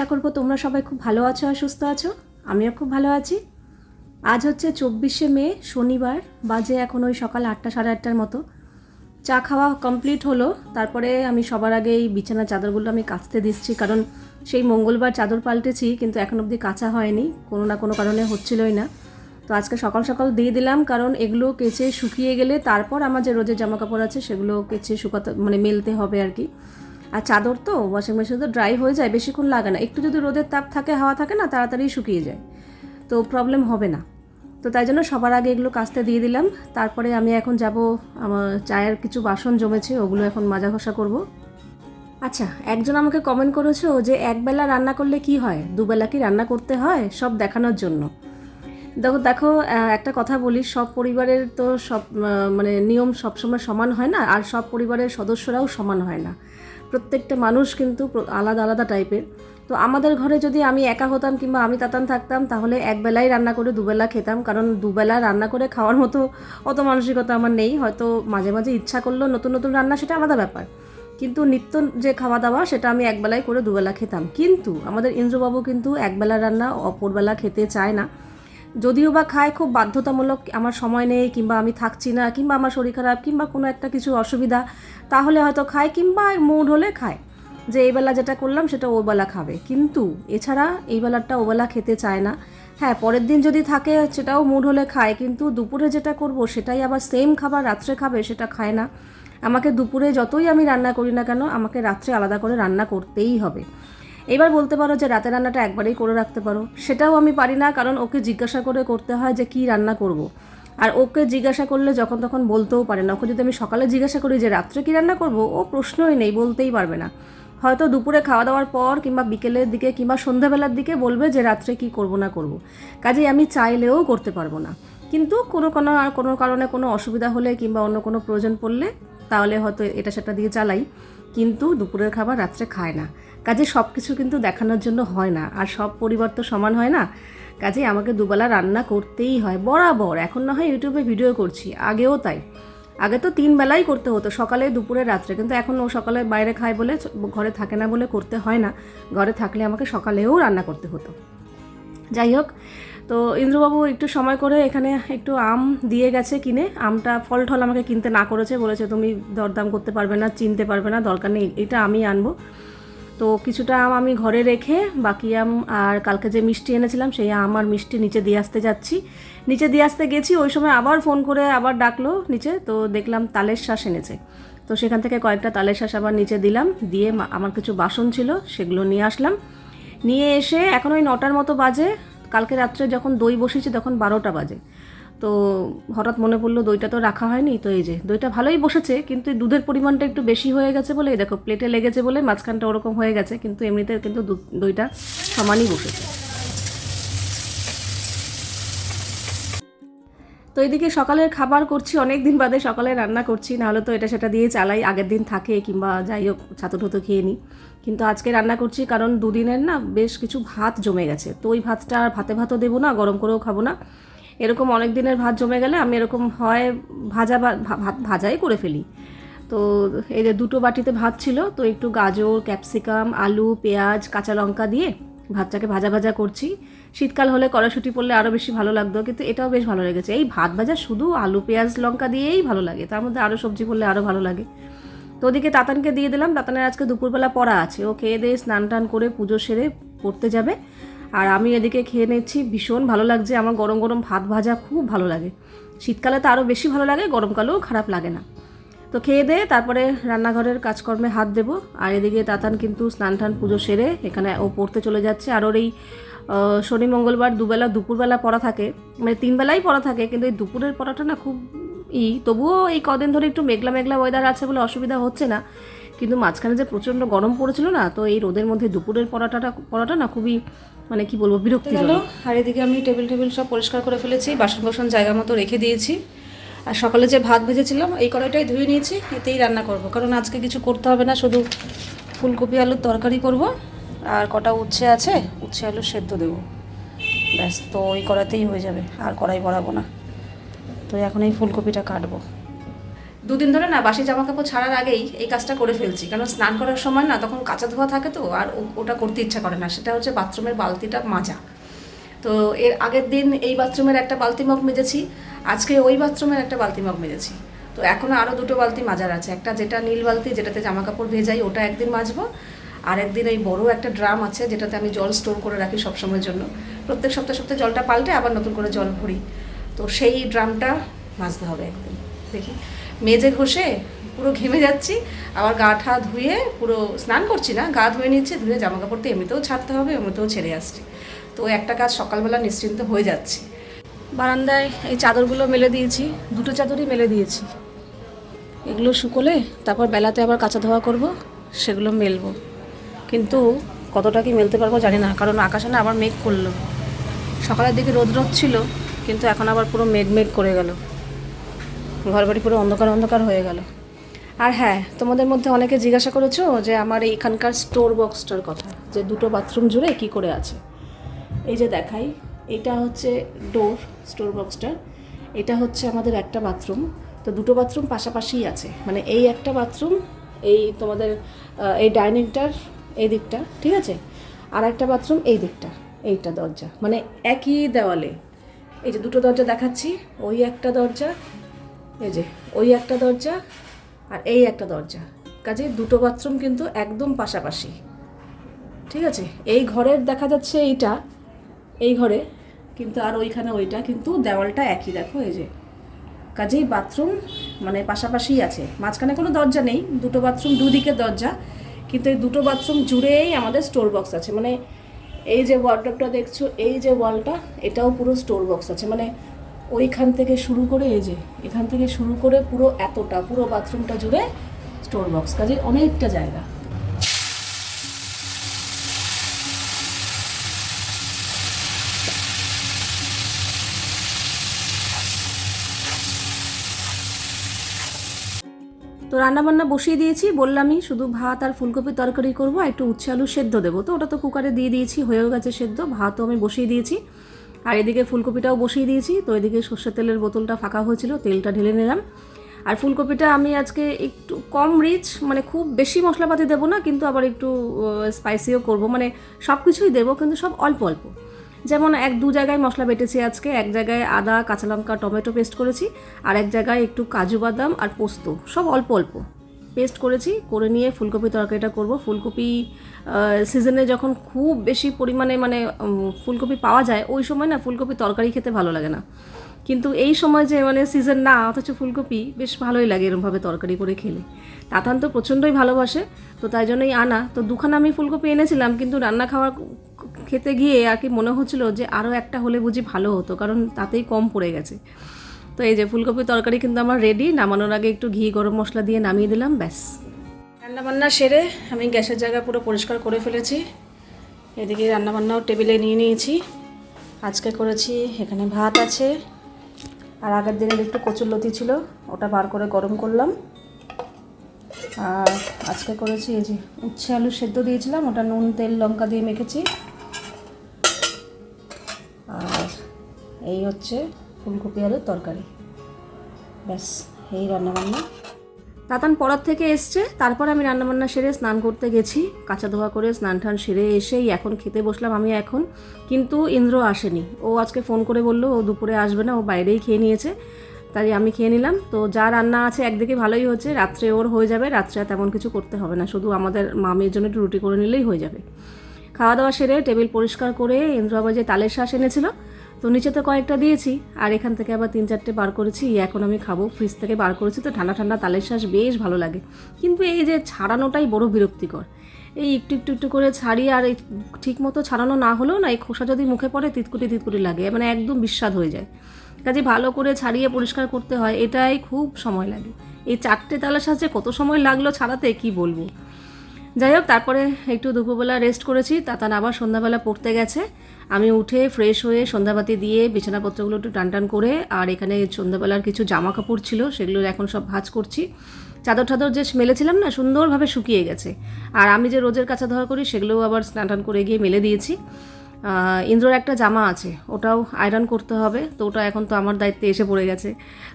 আশা করব তোমরা সবাই খুব ভালো আছো আর সুস্থ আছো। আমিও খুব ভালো আছি। আজ হচ্ছে চব্বিশে মে, শনিবার, বাজে এখন ওই সকাল আটটা, সাড়ে আটটার মতো। চা খাওয়া কমপ্লিট হলো, তারপরে আমি সবার আগে এই বিছানার চাদরগুলো আমি কাচতে দিচ্ছি, কারণ সেই মঙ্গলবার চাদর পাল্টেছি, কিন্তু এখন অবধি কাঁচা হয়নি, কোনো না কোনো কারণে হচ্ছিলই না। তো আজকে সকাল সকাল দিয়ে দিলাম, কারণ এগুলো কেচে শুকিয়ে গেলে তারপর আমার যে রোজের জামা কাপড় আছে সেগুলো কেচে শুকাতে মানে মেলতে হবে আর কি। আর চাদর তো ওয়াশিং মেশিনে তো ড্রাই হয়ে যায়, বেশিক্ষণ লাগে না। একটু যদি রোদের তাপ থাকে, হাওয়া থাকে না, তাড়াতাড়ি শুকিয়ে যায়। তো প্রবলেম হবে না। তো তাই জন্য সবার আগে এগুলো কাস্তে দিয়ে দিলাম। তারপরে আমি এখন যাব আমার চায়ের কিছু বাসন জমেছে, ওগুলো এখন মাজা ঘষা করব। আচ্ছা একজন আমাকে কমেন্ট করেছ যে একবেলা রান্না করলে কি হয়? দুবেলা কি রান্না করতে হয়? সব দেখানোর জন্য। দেখো দেখো একটা কথা বলি, সব পরিবারের তো সব মানে নিয়ম সবসময় সমান হয় না, আর সব পরিবারের সদস্যরাও সমান হয় না। প্রত্যেকটা মানুষ কিন্তু আলাদা আলাদা টাইপের। তো আমাদের ঘরে যদি আমি একা হতাম কিংবা আমি তাতান থাকতাম, তাহলে একবেলাই রান্না করে দুবেলা খেতাম। কারণ দুবেলা রান্না করে খাওয়ার মতো অত মানসিকতা আমার নেই। হয়তো মাঝে মাঝে ইচ্ছা করল নতুন নতুন রান্না সেটা আলাদা ব্যাপার। কিন্তু নিত্য যে খাওয়া দাওয়া সেটা আমি একবেলায় করে দুবেলা খেতাম। কিন্তু আমাদের ইন্দ্রবাবু কিন্তু একবেলা রান্না, অপরবেলা খেতে চায় না। যদিও বা খায় খুব বাধ্যতামূলক আমার সময় নেই কিংবা আমি থাকছি না, কিংবা আমার শরীর খারাপ, কিংবা কোনো একটা কিছু অসুবিধা, তাহলে হয়তো খায় কিংবা মুড হলে খায়। যে এই বেলা যেটা করলাম সেটা ওবেলা খাবে। কিন্তু এছাড়া এই বেলাটা ও বেলা খেতে চায় না। হ্যাঁ পরের দিন যদি থাকে সেটাও মুড হলে খায়, কিন্তু দুপুরে যেটা করব সেটাই আবার সেম খাবার রাত্রে খাবে সেটা খায় না। আমাকে দুপুরে যতই আমি রান্না করি না কেন, আমাকে রাত্রে আলাদা করে রান্না করতেই হবে। এবার বলতে পারো যে রাতে রান্নাটা একবারেই করে রাখতে পারো। সেটাও আমি পারি না, কারণ ওকে জিজ্ঞাসা করে করতে হয় যে কি রান্না করব। আর ওকে জিজ্ঞাসা করলে যখন তখন বলতেও পারে না। ওকে যদি আমি সকালে জিজ্ঞাসা করি যে রাত্রে কি রান্না করব, ও প্রশ্নই নেই, বলতেই পারবে না। হয়তো দুপুরে খাওয়া দাওয়ার পর কিংবা বিকেলের দিকে কিংবা সন্ধ্যাবেলার দিকে বলবে যে রাত্রে কি করব না করব। কাজেই আমি চাইলেও করতে পারব না। কিন্তু কোনো কোনো আর কোনো কারণে কোনো অসুবিধা হলে কিংবা অন্য কোনো প্রয়োজন পড়লে তাহলে হয়তো এটা সেটা দিয়ে চালাই। কিন্তু দুপুরের খাবার রাত্রে খায় না। কাজে সব কিছু কিন্তু দেখানোর জন্য হয় না। আর সব পরিবার তো সমান হয় না। কাজে আমাকে দুবেলা রান্না করতেই হয়। বরাবর। এখন না হয় ইউটিউবে ভিডিও করছি। আগেও তাই। আগে তো তিন বেলাই করতে হতো। সকালে, দুপুরে, রাত্রে। কিন্তু এখন ও সকালে বাইরে খায় বলে ঘরে থাকে না বলে করতে হয় না। ঘরে থাকলে আমাকে সকালেও রান্না করতে হতো। যাই হোক, তো ইন্দ্রবাবু একটু সময় করে এখানে একটু আম দিয়ে গেছে কিনে। আমটা ফল ঠল আমাকে কিনতে না করেছে। বলেছে, তুমি দরদাম করতে পারবে না, চিনতে পারবে না। দরকার নেই। এটা আমি আনব। তো কিছুটা আম আমি ঘরে রেখে বাকি আম আর কালকে যে মিষ্টি এনেছিলাম, সেই আম আর মিষ্টি নিচে দিয়ে আসতে যাচ্ছি। নিচে দিয়ে আসতে গেছি, ওই সময় আবার ফোন করে আবার ডাকলো নিচে, তো দেখলাম তালের শ্বাস এনেছে। তো সেখান থেকে কয়েকটা তালের শ্বাস আবার নিচে দিলাম, দিয়ে আমার কিছু বাসন ছিল, সেগুলো নিয়ে আসলাম। নিয়ে এসে এখন ওই নটার মতো বাজে, কালকে রাত্রে যখন দই বসেছি তখন বারোটা বাজে। তো হঠাৎ মনে পড়ল দইটা তো রাখা হয়নি, তো এই যে দইটা ভালোই বসেছে, কিন্তু দুধের পরিমাণটা একটু বেশি হয়ে গেছে বলে দেখো প্লেটে লেগেছে বলে মাঝখানটা ওরকম হয়ে গেছে, কিন্তু এমনিতে কিন্তু দইটা সমানই বসেছে। তো এদিকে সকালের খাবার করছি অনেক দিন বাদে সকালে রান্না করছি, নাহলে তো এটা সেটা দিয়ে চালাই, আগের দিন থাকে কিংবা যাই হোক ছাতু ঠুতো খেয়ে নিই। কিন্তু আজকে রান্না করছি, কারণ দুদিনের না বেশ কিছু ভাত জমে গেছে, তো ওই ভাতটা আর ভাতে ভাতও দেবো না, গরম করেও খাব না। এরকম অনেক দিনের ভাত জমে গেলে আমি এরকম হয় ভাজা ভাজাই করে ফেলি। তো এই যে দুটো বাটিতে ভাত ছিল, তো একটু গাজর, ক্যাপসিকাম, আলু, পেঁয়াজ, কাঁচা লঙ্কা দিয়ে ভাতটাকে ভাজা ভাজা করছি। শীতকাল হলে কড়াশুটি পড়লে আরও বেশি ভালো লাগতো, কিন্তু এটাও বেশ ভালো লেগেছে। এই ভাত ভাজা শুধু আলু, পেঁয়াজ, লঙ্কা দিয়েই ভালো লাগে, তার মধ্যে আরও সবজি পড়লে আরও ভালো লাগে। তো ওদিকে তাতানকে দিয়ে দিলাম, তাতানের আজকে দুপুরবেলা পড়া আছে। ও খেয়ে দিয়ে স্নান টান করে পুজো সেরে পড়তে যাবে। আর আমি এদিকে খেয়ে নিচ্ছি। ভীষণ ভালো লাগছে। আমার গরম গরম ভাত ভাজা খুব ভালো লাগে। শীতকালে তো আরও বেশি ভালো লাগে, গরমকালেও খারাপ লাগে না। তো খেয়ে দিয়ে তারপরে রান্নাঘরের কাজকর্মে হাত দেবো। আর এদিকে তাতান কিন্তু স্নান টান পুজো সেরে এখানে ও পড়তে চলে যাচ্ছে। আর ওর এই শনি, মঙ্গলবার দুবেলা, দুপুরবেলা পড়া থাকে। মানে তিনবেলাই পড়া থাকে, কিন্তু এই দুপুরের পড়াটা না খুব ই। তবুও এই কদিন ধরে একটু মেঘলা মেঘলা ওয়েদার আছে বলে অসুবিধা হচ্ছে না। কিন্তু মাঝখানে যে প্রচণ্ড গরম পড়েছিল না, তো এই রোদের মধ্যে দুপুরের পড়াটা পড়াটা না খুবই মানে কি বলব বিরক্তি গেল আর এদিকে আমি টেবিল টেবিল সব পরিষ্কার করে ফেলেছি বাসন কোসন জায়গা মতো রেখে দিয়েছি। আর সকালে যে ভাত ভেজেছিলাম, এই কড়াইটাই ধুয়ে নিয়েছি, এতেই রান্না করব। কারণ আজকে কিছু করতে হবে না, শুধু ফুলকপি আলুর তরকারি করব, আর কটা উচ্ছে আছে, উচ্ছে আলু সেদ্ধ দেবো। ব্যাস, তো ওই কড়াতেই হয়ে যাবে, আর কড়াই বড়াবো না। তো এখন এই ফুলকপিটা কাটবো। দুদিন ধরে না বাসি জামা কাপড় ছাড়ার আগেই এই কাজটা করে ফেলছি। কারণ স্নান করার সময় না তখন কাঁচা ধোয়া থাকে তো, আর ওটা করতে ইচ্ছা করে না। সেটা হচ্ছে বাথরুমের বালতিটা মাজা। তো এর আগের দিন এই বাথরুমের একটা বালতি মগ মেজেছি, আজকে ওই বাথরুমের একটা বালতি মগ মেজেছি। তো এখনও আরও দুটো বালতি মাজার আছে। একটা যেটা নীল বালতি, যেটাতে জামা কাপড় ভেজাই ওটা একদিন মাজবো। আর একদিন এই বড় একটা ড্রাম আছে, যেটাতে আমি জল স্টোর করে রাখি সবসময়ের জন্য। প্রত্যেক সপ্তাহে সপ্তাহে জলটা পাল্টে আবার নতুন করে জল ভরি। তো সেই ড্রামটা মাজতে হবে একদিন। দেখি। মেজে ঘষে পুরো ঘেমে যাচ্ছি, আবার গা ঠা ধুয়ে পুরো স্নান করছি না, গা ধুয়ে নিচ্ছি, ধুয়ে জামা কাপড় তো এমনিতেও ছাড়তে হবে, এমনিতেও ছেড়ে আসছি। তো একটা কাজ সকালবেলা নিশ্চিন্ত হয়ে যাচ্ছে। বারান্দায় এই চাদরগুলো মেলে দিয়েছি, দুটো চাদরই মেলে দিয়েছি। এগুলো শুকোলে তারপর বেলাতে আবার কাঁচা ধোয়া করব, সেগুলো মেলবো। কিন্তু কতটা কি মেলতে পারব জানি না, কারণ আকাশে না আবার মেঘ করল। সকালের দিকে রোদ রোদ ছিল, কিন্তু এখন আবার পুরো মেঘ মেঘ করে গেল। ঘর বাড়ি পুরো অন্ধকার অন্ধকার হয়ে গেল। আর হ্যাঁ তোমাদের মধ্যে অনেকে জিজ্ঞাসা করেছ যে আমার এইখানকার স্টোর বক্সটার কথা, যে দুটো বাথরুম জুড়ে কি করে আছে। এই যে দেখাই, এটা হচ্ছে ডোর স্টোর বক্সটার এটা হচ্ছে আমাদের একটা বাথরুম তো দুটো বাথরুম পাশাপাশিই আছে। মানে এই একটা বাথরুম এই তোমাদের এই ডাইনিংটার এই দিকটা, ঠিক আছে? আর একটা বাথরুম এই দিকটা, এইটা দরজা। মানে একই দেওয়ালে। এই যে দুটো দরজা দেখাচ্ছি, ওই একটা দরজা এই যে, ওই একটা দরজা আর এই একটা দরজা। কাজে দুটো বাথরুম কিন্তু একদম পাশাপাশি। ঠিক আছে? এই ঘরের দেখা যাচ্ছে এইটা, এই ঘরে, কিন্তু আর ওইখানে ওইটা, কিন্তু দেওয়ালটা একই, দেখো এই যে। কাজেই বাথরুম মানে পাশাপাশিই আছে। মাঝখানে কোনো দরজা নেই, দুটো বাথরুম দুদিকে দরজা, কিন্তু এই দুটো বাথরুম জুড়েই আমাদের স্টোর বক্স আছে। মানে এই যে ওয়ার্ডরোবটা দেখছ, এই যে ওয়ালটা এটাও পুরো স্টোর বক্স আছে। মানে ওইখান থেকে শুরু করে এই যে, এখান থেকে শুরু করে পুরো এতটা, পুরো বাথরুমটা জুড়ে স্টোর বক্স কাজে অনেকটা জায়গা। তো রান্নাবান্না বসিয়ে দিয়েছি, বললামই শুধু ভাত আর ফুলকপি তরকারি করব একটু উচ্ছে আলু সেদ্ধ দেবো। তো ওটা তো কুকারে দিয়ে দিয়েছি, হয়েও গেছে সেদ্ধ, ভাতও আমি বসিয়ে দিয়েছি। আর এদিকে ফুলকপিটাও বসিয়ে দিয়েছি। তো এদিকে সর্ষের তেলের বোতলটা ফাঁকা হয়েছিল, তেলটা ঢেলে নিলাম। আর ফুলকপিটা আমি আজকে একটু কম রিচ মানে খুব বেশি মশলাপাতি দেবো না, কিন্তু আবার একটু স্পাইসিও করব। মানে সব কিছুই দেবো, কিন্তু সব অল্প অল্প। যেমন এক দু জায়গায় মশলা বেটেছি আজকে, এক জায়গায় আদা, কাঁচা লঙ্কা, টমেটো পেস্ট করেছি, আর এক জায়গায় একটু কাজু বাদাম আর পোস্ত, সব অল্প অল্প। পেস্ট করেছি, করে নিয়ে ফুলকপি তরকারিটা করব। ফুলকপি সিজনে যখন খুব বেশি পরিমাণে মানে ফুলকপি পাওয়া যায়, ওই সময় না ফুলকপি তরকারি খেতে ভালো লাগে না। কিন্তু এই সময় যে মানে সিজন না, অথচ ফুলকপি বেশ ভালোই লাগে এরমভাবে তরকারি করে খেলে। তাতান তো প্রচণ্ডই ভালোবাসে, তো তাই জন্যই আনা। তো দুখানা আমি ফুলকপি এনেছিলাম, কিন্তু রান্না খাওয়ার খেতে গিয়ে আর কি মনে হচ্ছিল যে আরও একটা হলে বুঝি ভালো হতো, কারণ তাতেই কম পড়ে গেছে। তো এই যে ফুলকপি তরকারি কিন্তু আমার রেডি নামানোর আগে একটু ঘি, গরম মশলা দিয়ে নামিয়ে দিলাম, ব্যাস। রান্নাবান্না সেরে আমি গ্যাসের জায়গা পুরো পরিষ্কার করে ফেলেছি। এদিকে রান্নাবান্নাও টেবিলে নিয়ে নিয়েছি। আজকে করেছি, এখানে ভাত আছে। আর আগের দিনের একটু কচুরলতি ছিল, ওটা বার করে গরম করলাম। আর আজকে করেছি এই যে উচ্ছে আলু সেদ্ধ দিয়েছিলাম, ওটা নুন, তেল, লঙ্কা দিয়ে মেখেছি। আর এই হচ্ছে ফুলকপি আলুর তরকারি। ব্যাস, এই রান্নাবান্না। তাতান পড়ার থেকে এসছে, তারপর আমি রান্নাবান্না সেরে স্নান করতে গেছি। কাঁচা ধোয়া করে স্নান টান সেরে এসেই এখন খেতে বসলাম আমি এখন। কিন্তু ইন্দ্র আসেনি। ও আজকে ফোন করে বলল, ও দুপুরে আসবে না, ও বাইরেই খেয়ে নিয়েছে। তাই আমি খেয়ে নিলাম। তো যা রান্না আছে একদিকে ভালোই হচ্ছে, রাত্রে ওর হয়ে যাবে, রাত্রে আর তেমন কিছু করতে হবে না। শুধু আমাদের মামির জন্য একটু রুটি করে নিলেই হয়ে যাবে। খাওয়া দাওয়া সেরে টেবিল পরিষ্কার করে ইন্দ্র আবার যে তালের শ্বাস এনেছিল তো নিচে তো কয়েকটা দিয়েছি, আর এখান থেকে আবার তিন চারটে বার করেছি এখন আমি খাব। ফ্রিজ থেকে বার করেছি, তো ঠান্ডা ঠান্ডা তালের শ্বাস বেশ ভালো লাগে। কিন্তু এই যে ছাড়ানোটাই বড় বিরক্তিকর। এই একটু একটু একটু করে ছাড়ি, আর এই ঠিক মতো ছাড়ানো না হলেও না, এই খোসা যদি মুখে পড়ে, তিতকুটি তিতকুটি লাগে মানে একদম বিস্বাদ হয়ে যায়। কাজে ভালো করে ছাড়িয়ে পরিষ্কার করতে হয়, এটাই খুব সময় লাগে। এই চারটে তালের শ্বাস যে কত সময় লাগল ছাড়াতে, কি বলব? যাই হোক, তারপরে একটু দুপুরবেলা রেস্ট করেছি। তাতান আবার সন্ধ্যাবেলা পড়তে গেছে। আমি উঠে ফ্রেশ হয়ে সন্ধ্যাবাতি দিয়ে বিছানাপত্রগুলো একটু টান টান করে আর এখানে সন্ধ্যাবেলার কিছু জামা কাপড় ছিল, সেগুলো এখন সব ভাঁজ করছি। চাদর টাদর যে মেলেছিলাম না, সুন্দরভাবে শুকিয়ে গেছে। আর আমি যে রোজের কাঁচা ধোয়া করি, সেগুলোও আবার স্নান টান করে গিয়ে মেলে দিয়েছি। ইন্দ্রর একটা জামা আছে, ওটাও আয়রন করতে হবে। তো ওটা এখন তো আমার দায়িত্বে এসে পড়ে গেছে।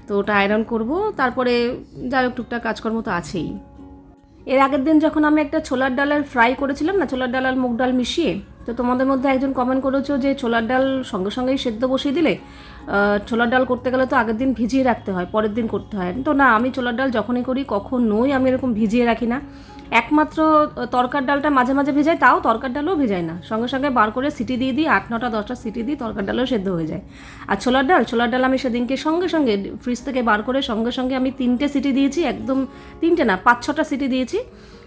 তো ওটা আয়রন করব। তারপরে যাই হোক, টুকটাক কাজকর্ম তো আছেই। এর আগের দিন যখন আমি একটা ছোলার ডালের ফ্রাই করেছিলাম না, ছোলার ডাল আর মুগ ডাল মিশিয়ে, তো তোমাদের মধ্যে একজন কমেন্ট করেছ যে ছোলার ডাল সঙ্গে সঙ্গেই সেদ্ধ বসিয়ে দিলে ছোলার ডাল করতে গেলে তো আগের দিন ভিজিয়ে রাখতে হয়, পরের দিন করতে হয়। তো না, আমি ছোলার ডাল যখনই করি কখন নই আমি এরকম ভিজিয়ে রাখি না। একমাত্র তরকার ডালটা মাঝে মাঝে ভেজাই তাও তরকার ডালও ভেজাই না। সঙ্গে সঙ্গে বার করে সিটি দিয়ে দিই, আট, নটা, দশটা সিটি দিই তরকার ডালও সেদ্ধ হয়ে যায়। আর ছোলার ডাল ছোলার ডাল আমি সেদিনকে সঙ্গে সঙ্গে ফ্রিজ থেকে বার করে সঙ্গে সঙ্গে আমি তিনটে সিটি দিয়েছি, একদম তিনটে না, পাঁচ, ছটা সিটি দিয়েছি।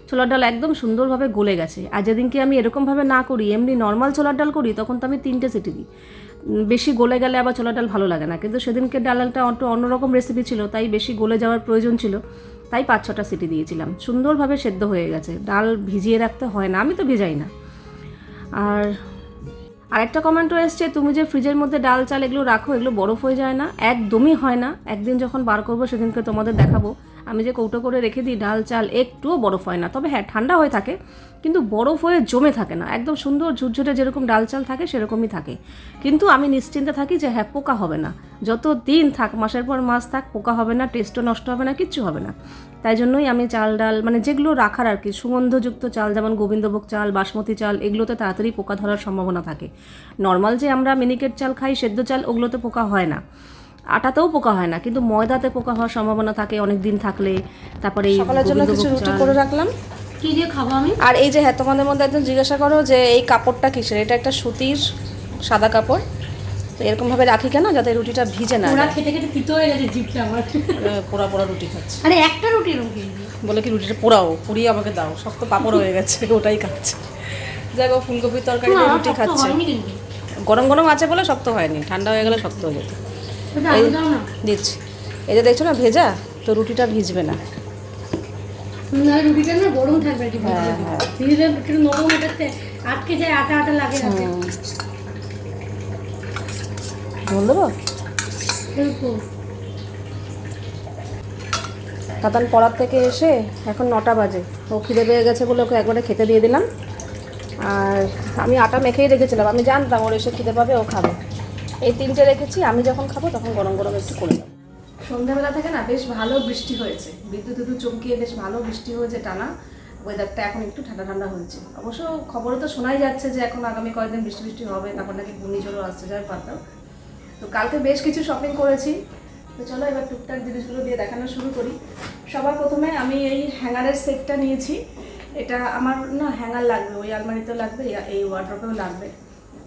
ছোলার ডাল একদম সুন্দরভাবে গলে গেছে। আর যেদিনকে আমি এরকমভাবে না করি, এমনি নর্মাল ছোলার ডাল করি, তখন তো আমি তিনটে সিটি দিই। বেশি গলে গেলে আবার ছোলার ডাল ভালো লাগে না। কিন্তু সেদিনকে ডালটা একটু অন্যরকম রেসিপি ছিল, তাই বেশি গলে যাওয়ার প্রয়োজন ছিল। তাই পাঁচ ছটা সিটি দিয়েছিলাম। সুন্দরভাবে সেদ্ধ হয়ে গেছে। ডাল ভিজিয়ে রাখতে হয় না, আমি তো ভেজাই না। আর আরেকটা কমেন্টও এসছে, তুমি যে ফ্রিজের মধ্যে ডাল, চাল এগুলো রাখো, এগুলো বরফ হয়ে যায় না, একদমই হয় না। একদিন যখন বার করব, সেদিনকে তোমাদের দেখাবো। আমি যে কৌটো করে রেখে দিই, ডাল, চাল, একটুও বরফ হয় না। তবে হ্যাঁ ঠান্ডা হয়ে থাকে, কিন্তু বরফ হয়ে জমে থাকে না। একদম সুন্দর ঝুরঝুরে যেরকম ডাল, চাল থাকে, সেরকমই থাকে। কিন্তু আমি নিশ্চিন্তে থাকি যে হ্যাঁ পোকা হবে না। যত দিন থাক, মাসের পর মাস থাক, পোকা হবে না টেস্টও নষ্ট হবে না, কিচ্ছু হবে না। তাই জন্যই আমি চাল, ডাল মানে যেগুলো রাখার আর কি, সুগন্ধযুক্ত চাল, যেমন গোবিন্দভোগ চাল, বাসমতি চাল, এগুলোতে তাড়াতাড়ি পোকা ধরার সম্ভাবনা থাকে। নর্মাল যে আমরা মিনিকেট চাল খাই, সেদ্ধ চাল, ওগুলোতে পোকা হয় না। আটাতেও পোকা হয় না কিন্তু ময়দাতে পোকা হওয়ার সম্ভাবনা থাকে অনেক দিন থাকলে। তারপরে এই সকালের জন্য কিছু রুটি করে রাখলাম। কি দিয়ে খাব আমি? আর এই যে হ্যাঁ তোমাদের মধ্যে একদম জিজ্ঞাসা করো যে এই কাপড়টা কিসের? এটা একটা সুতির সাদা কাপড়। তো এরকমভাবে রাখি কেন? যাতে রুটিটা ভিজে না ওরা খেতে খেতে তিতো হয়ে গেছে জিপটা আমার। পোড়া পোড়া রুটি খাচ্ছে। আরে একটা রুটি রুটি বলে কি রুটিটা পোড়াও পুড়িয়ে আমাকে দাও শক্ত পাপড় হয়ে গেছে ওটাই খাচ্ছে। যাই হোক ফুলকপির তরকারি রুটি খাচ্ছে। গরম গরম আছে বলে শক্ত হয়নি ঠান্ডা হয়ে গেলে শক্ত হয়ে যেত। দিচ্ছি। এই যে দেখছ না ভেজা? তো রুটিটা ভিজবে না। না রুটিটা না গরম থাকবে হ্যাঁ, হ্যাঁ। নরম এটাতে আটকে যায় আটা আটা লাগে হাতে দেবো? এরকম। পড়ার থেকে এসে এখন নটা বাজে। ও খিদে পেয়ে গেছে বলে ওকে একবারে খেতে দিয়ে দিলাম। আর আমি আটা মেখেই রেখেছিলাম। আমি জানতাম ওর এসে খিদে পাবে ও খাবে। এই তিনটে রেখেছি, আমি যখন খাব তখন গরম গরম একটু করে দেবো সন্ধ্যাবেলা থেকে না বেশ ভালো বৃষ্টি হয়েছে। বিদ্যুৎ বিদ্যুৎ চমকিয়ে বেশ ভালো বৃষ্টি হয়েছে টানা। ওয়েদারটা এখন একটু ঠান্ডা ঠান্ডা হয়েছে। অবশ্য খবরে তো শোনাই যাচ্ছে যে এখন আগামী কয়েকদিন বৃষ্টি বৃষ্টি হবে, তারপর নাকি ঘূর্ণিঝড়ও আসছে, যাই পারতাম তো কালকে বেশ কিছু শপিং করেছি। তো চলো এবার টুকটাক জিনিসগুলো দিয়ে দেখানো শুরু করি। সবার প্রথমে আমি এই হ্যাঙ্গারের সেটটা নিয়েছি। এটা আমার না হ্যাঙ্গার লাগবে, ওই আলমারিতেও লাগবে, এই- এই ওয়ার্ড্রপেও লাগবে।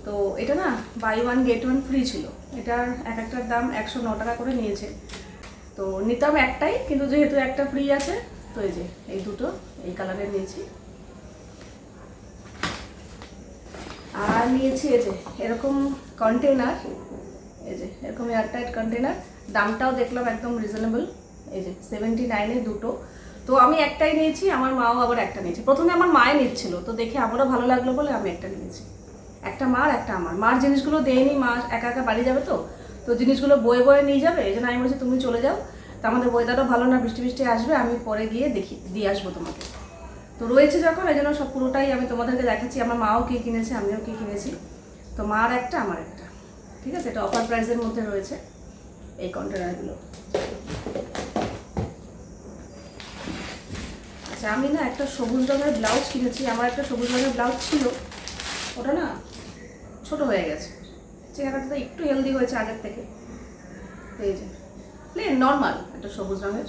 তো এটা না buy one get one free ছিল। এটার এক একটার দাম একশো ন টাকা করে নিয়েছে। তো নিতাম একটাই, কিন্তু যেহেতু একটা ফ্রি আছে, তো এই যে, এই দুটো, এই কালারের নিয়েছি। আর নিয়েছি এই যে, এরকম কন্টেনার এই যে, এরকম এয়ারটাইট কন্টেনার দামটাও দেখলাম একদম রিজনেবল এই যে সেভেন্টি নাইনে দুটো। তো আমি একটাই নিয়েছি, আমার মাও আবার একটা নিয়েছে। প্রথমে আমার মায়ে নিচ্ছিল, তো দেখে আমারও ভালো লাগল বলে আমি একটা নিয়েছি। একটা মার একটা আমার। মার জিনিসগুলো দেয়নি, মা একা একা বাড়ি যাবে তো তো জিনিসগুলো বয়ে বয়ে নিয়ে যাবে, এই জন্য আমি বলছি তুমি চলে যাও। তো আমাদের ওয়েদারও ভালো না, বৃষ্টি বৃষ্টি আসবে, আমি পরে গিয়ে দেখি, দিয়ে আসব তোমাকে। তো রয়েছে যখন, এই জন্য সব পুরোটাই আমি তোমাদেরকে দেখাচ্ছি। আমার মাও কী কিনেছে, আমিও কী কিনেছি। তো মার একটা, আমার একটা। ঠিক আছে? এটা অফার প্রাইসের মধ্যে রয়েছে, এই কন্টেনারগুলো আচ্ছা আমি না একটা সবুজ রঙের ব্লাউজ কিনেছি। আমার একটা সবুজ রঙের ব্লাউজ ছিল। ওটা না ছোট হয়ে গেছে। চেহারাটা একটু হেলদি হয়েছে আগের থেকে। এই যে প্লেন নর্মাল একটা সবুজ রঙের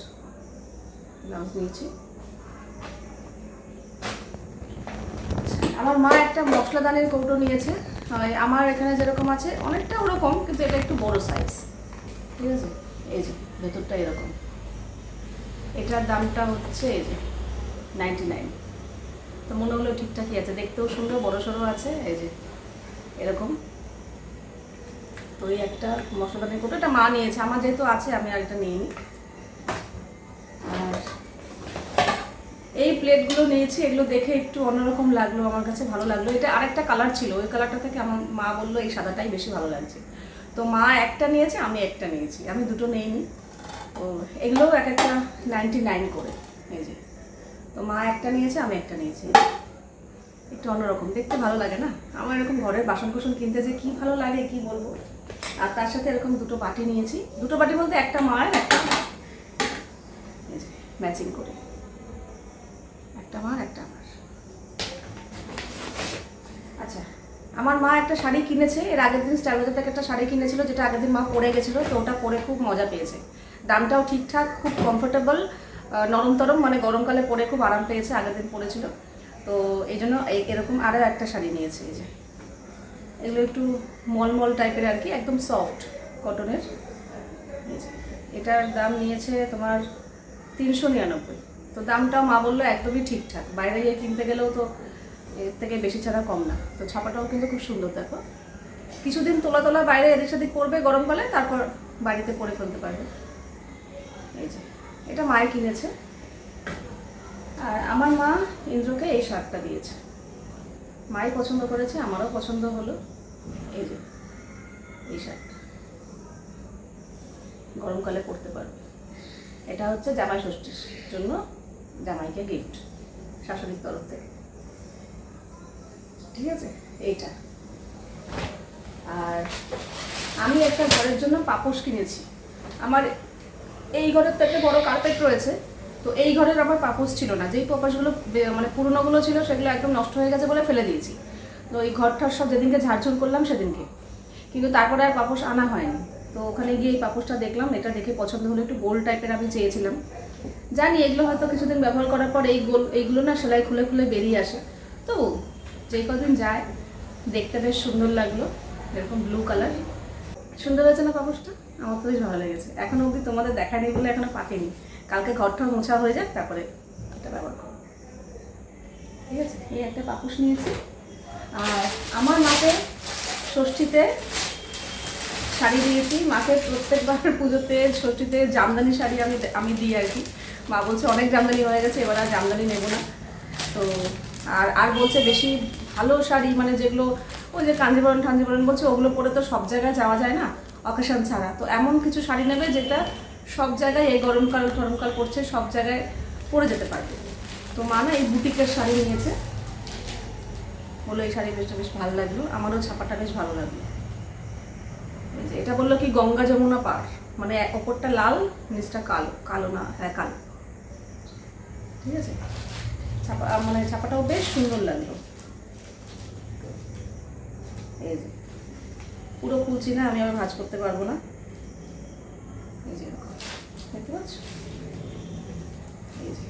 ব্লাউজ নিয়েছি। আমার মা একটা মশলাদানের কৌটো নিয়েছে। আমার এখানে যেরকম আছে, অনেকটা ওরকম, কিন্তু এটা একটু বড় সাইজ ঠিক আছে? এই যে, ভেতরটা এরকম। এটার দামটা হচ্ছে এই যে নাইনটি নাইন তো মনে হলো ঠিকঠাকই আছে। দেখতেও সুন্দর বড় সড়ো আছে। এই যে এরকম। তো এই একটা মশলাদানের কৌটো এটা মা নিয়েছে। আমার যেহেতু আছে, আমি আর এটা নিইনি। আর এই প্লেটগুলো নিয়েছি, এগুলো দেখে একটু অন্যরকম লাগল, আমার কাছে ভালো লাগল। এটা আরেকটা কালার ছিল। ওই কালারটা থেকে আমার মা বলল, এই সাদাটাই বেশি ভালো লাগছে। তো মা একটা নিয়েছে, আমি একটা নিয়েছি। আমি দুটো নেইনি। তো এগুলোও এক একটা নাইনটি নাইন করে। এই যে। তো মা একটা নিয়েছে, আমি একটা নিয়েছি। একটু অন্যরকম, দেখতে ভালো লাগে না? আমার এরকম ঘরের বাসন কোসন কিনতে যে কি ভালো লাগে, কি বলব? আর তার সাথে এরকম দুটো বাটি নিয়েছি। দুটো বাটি বলতে একটা মায়ের, একটা ম্যাচিং করে। একটা মার, একটা আমার। আচ্ছা আমার মা একটা শাড়ি কিনেছে। এর আগের দিন স্টাইলবাজার থেকে একটা শাড়ি কিনেছিল, যেটা আগের দিন মা পরে গেছিল, তো ওটা পরে খুব মজা পেয়েছে। দামটাও ঠিকঠাক, খুব কমফোর্টেবল নরম তরম মানে গরমকালে পরে খুব আরাম পেয়েছে, আগের দিন পরেছিল। তো এই জন্য এরকম আরও একটা শাড়ি নিয়েছে, এই যে। এগুলো একটু মলমল টাইপের আর কি, একদম সফট কটনের এটার দাম নিয়েছে তোমার তিনশো নিরানব্বই। তো দামটাও মা বলল একদমই ঠিকঠাক। বাইরে গিয়ে কিনতে গেলেও তো এর থেকে বেশি ছাড়া কম না। তো ছাপাটাও কিন্তু খুব সুন্দর, দেখো। কিছুদিন তোলা তোলা বাইরে এদিক সেদিক পরবে গরমকালে তারপর বাড়িতে পরে ফেলতে পারবে। এই যে, এটা মায়ে কিনেছে। আর আমার মা ইন্দ্রকে এই শার্টটা দিয়েছে। মাই পছন্দ করেছে, আমারও পছন্দ হলো। এই যে, এই শার্টটা গরমকালে পরতে পারবে। এটা হচ্ছে জামাই ষষ্ঠীর জন্য জামাইকে গিফট শাশুড়ির তরফ থেকে। ঠিক আছে? এইটা। আর আমি একটা ঘরের জন্য পাপোশ কিনেছি। আমার এই ঘরের থেকে বড় কার্পেট রয়েছে। তো এই ঘরের আমার পাপোশ ছিল না। যেই পাপোশগুলো, বে- মানে পুরনোগুলো ছিল, সেগুলো একদম নষ্ট হয়ে গেছে বলে ফেলে দিয়েছি। তো এই ঘরটার সব যেদিনকে ঝাড়ঝুড় করলাম, সেদিনকে। কিন্তু তারপরে আর পাপোশ আনা হয়নি। তো ওখানে গিয়ে এই পাপোশটা দেখলাম, এটা দেখে পছন্দ হলো, একটু গোল টাইপের আমি চেয়েছিলাম। জানি এগুলো হয়তো কিছুদিন ব্যবহার করার পর এই গোল, এইগুলো না সেলাই খুলে খুলে বেরিয়ে আসে। তো যেই কদিন যায়, দেখতে বেশ সুন্দর লাগল, এরকম ব্লু কালার সুন্দর হয়েছে না পাপোশটা? আমার তো বেশ ভালো লেগেছে। এখনও অবধি তোমাদের দেখায়নি বলে এখনও পাকেনি। কালকে ঘরটা মোছা হয়ে যাক, তারপরে এটা ব্যবহার করো ঠিক আছে? এই একটা পাপুস নিয়েছি। আর আমার মাকে ষষ্ঠীতে শাড়ি দিয়েছি। মাকে প্রত্যেকবার পুজোতে ষষ্ঠীতে জামদানি শাড়ি আমি আমি দিই আর কি। মা বলছে, অনেক জামদানি হয়ে গেছে, এবার আর জামদানি নেব না। তো আর আর বলছে, বেশি ভালো শাড়ি মানে যেগুলো ওই যে কাঞ্জিবরণ ঠাঞ্জিবরণ বলছে, ওগুলো পরে তো সব জায়গায় যাওয়া যায় না, অকেশন ছাড়া। তো এমন কিছু শাড়ি নেবে যেটা সব জায়গায় এই গরমকাল গরমকাল পড়ছে, সব জায়গায় পরে যেতে পারবে। তো মা না এই বুটিকের শাড়ি নিয়েছে। বলে এই শাড়ি বেশটা বেশ ভালো লাগল। আমারও ছাপাটা বেশ ভালো লাগল। এটা বলল কি, গঙ্গা যমুনা পার। মানে ওপরটা লাল, নিচটা কালো। কালো না হ্যাঁ কালো। ঠিক আছে? ছাপা মানে ছাপাটাও বেশ সুন্দর লাগল। পুরো খুলছি না আমি আবার ভাজ করতে পারব না। এই যে। দেখতে পাচ্ছ? এই যে।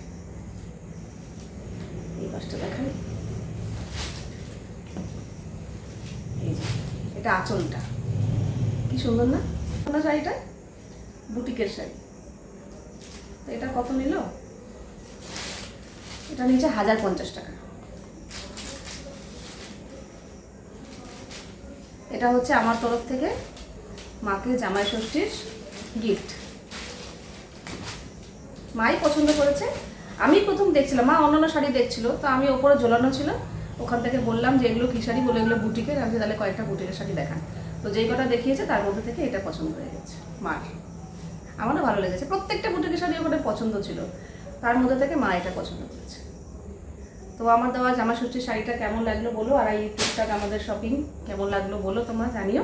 এই পাশটা দেখাই। এই যে, এটা আঁচলটা। কি সুন্দর না? না শাড়িটা? বুটিকের শাড়ি। এটা কত নিল? এটা নিচে হাজার পঞ্চাশ টাকা। এটা হচ্ছে আমার তরফ থেকে মাকে জামাই ষষ্ঠীর গিফট মাই পছন্দ করেছে। আমি প্রথম দেখছিলাম, মা অন্যান্য শাড়ি দেখছিল, তো আমি ওপরে ঝোলানো ছিল। ওখান থেকে বললাম যে, এগুলো কী শাড়ি? বলে, এগুলো বুটিকের আমি তাহলে কয়েকটা বুটিকের শাড়ি দেখান। তো যেই কটা দেখিয়েছে, তার মধ্যে থেকে এটা পছন্দ হয়ে গেছে, মার। আমারও ভালো লেগেছে। প্রত্যেকটা বুটিকের শাড়ি ওখানে পছন্দ ছিল। তার মধ্যে থেকে মা এটা পছন্দ করেছে। তো আমার দেওয়া জামা ষষ্ঠীর শাড়িটা কেমন লাগল বলো? আর এই টুকটাক আমাদের শপিং কেমন লাগল বলো তোমরা জানিও।